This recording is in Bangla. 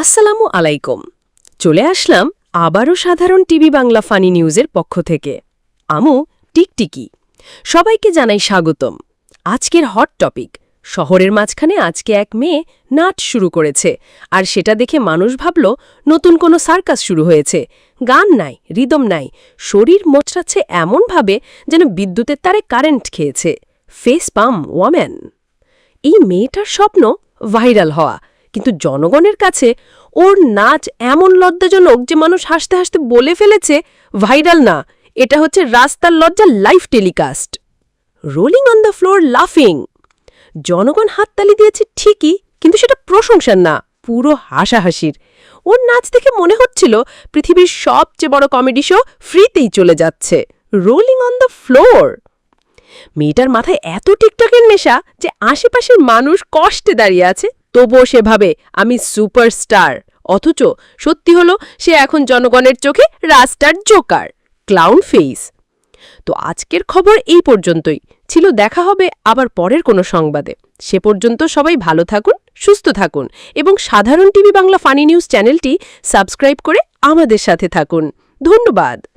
আসসালামু আলাইকুম। চলে আসলাম আবারও সাধারণ টিভি বাংলা ফানি নিউজের পক্ষ থেকে। আমু, টিকটিকি। সবাইকে জানাই স্বাগতম। আজকের হট টপিক শহরের মাঝখানে আজকে এক মেয়ে নাচ শুরু করেছে, আর সেটা দেখে মানুষ ভাবল, নতুন কোনো সার্কাস শুরু হয়েছে। গান নাই, রিদম নাই, শরীর মোচড়াচ্ছে এমনভাবে যেন বিদ্যুতের তারে কারেন্ট খেয়েছে। ফেস পাম ওয়াম্যান এই মেয়েটার স্বপ্ন ভাইরাল হওয়া। কিন্তু জনগণের কাছে ওর নাচ এমন লজ্জাজনক যে মানুষ হাসতে হাসতে বলে ফেলেছে, ভাইরাল না, এটা হচ্ছে রাস্তার লজ্জা live telecast. Rolling on the floor লাফিং জনগণ হাততালি দিয়েছে ঠিকই, কিন্তু সেটা প্রশংসার না, পুরো হাসাহাসির। ওর নাচ দেখে মনে হচ্ছিল পৃথিবীর সবচেয়ে বড় কমেডি শো ফ্রিতেই চলে যাচ্ছে রোলিং অন দ্য ফ্লোর মেয়েটার মাথায় এত টিকটকের নেশা যে আশেপাশের মানুষ কষ্টে দাঁড়িয়ে আছে তবুও সেভাবে আমি সুপারস্টার। অথচ সত্যি হলো, সে এখন জনগণের চোখে রাস্টার জোকার ক্লাউন ফেস তো আজকের খবর এই পর্যন্তই। ছিল দেখা হবে আবার পরের কোনো সংবাদে। সে পর্যন্ত সবাই ভালো থাকুন, সুস্থ থাকুন এবং সাধারণ টিভি বাংলা ফানি নিউজ চ্যানেলটি সাবস্ক্রাইব করে আমাদের সাথে থাকুন। ধন্যবাদ।